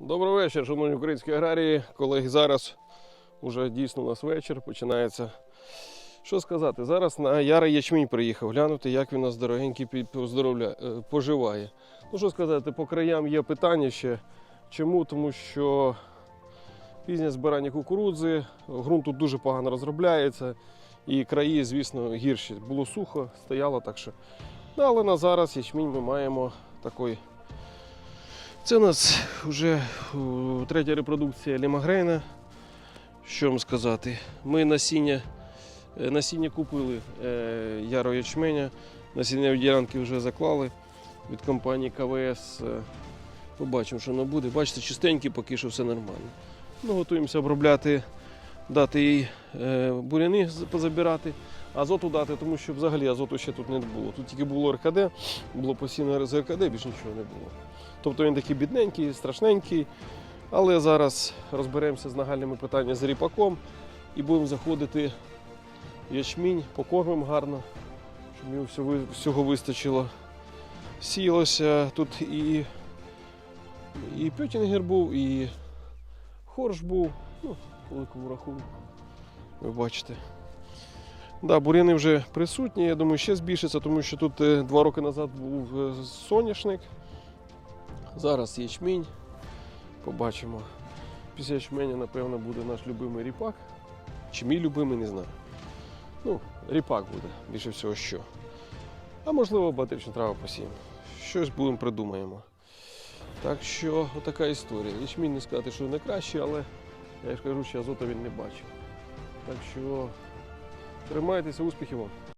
Добрий вечір, шановні українські аграрії. Колеги, зараз уже дійсно у нас вечір, починається. Що сказати, зараз на Ярий Ячмінь приїхав глянути, як він нас дорогенький е, поживає. Ну що сказати, по краям є питання ще. Чому? Тому що пізнє збирання кукурудзи, ґрунт тут дуже погано розробляється, і краї, звісно, гірші. Було сухо, стояло так що. Ну, але на зараз ячмінь ми маємо такий це у нас вже третя репродукція лімагрейна. Що вам сказати? Ми насіння, е, насіння купили е, яро ячменя, насіння ділянки вже заклали від компанії КВС. Е, Побачимо, що воно буде. Бачите, чистенькі, поки що все нормально. Ну, готуємося обробляти, дати їй буряни позабирати, азоту дати, тому що взагалі азоту ще тут не було. Тут тільки було РКД, було постійно з РКД, більше нічого не було. Тобто він такий бідненький, страшненький. Але зараз розберемося з нагальними питаннями з ріпаком і будемо заходити в ячмінь, покормимо гарно, щоб його всього, вистачило. Сіялося тут і, і пьотінгер був, і хорш був, ну, великому рахунку. Ви бачите. Да, буряни вже присутні, я думаю, ще збільшиться, тому що тут е, два роки назад був е, соняшник. Зараз ячмінь. Побачимо. Після ячменя, напевно, буде наш любимий ріпак. Чи мій любимий, не знаю. Ну, ріпак буде, більше всього що. А можливо, батарічну траву посіємо. Щось будемо придумаємо. Так що, отака історія. Ячмінь не сказати, що найкраще, але я ж кажу, що азота він не бачив. Так що тримайтеся, успіхів вам.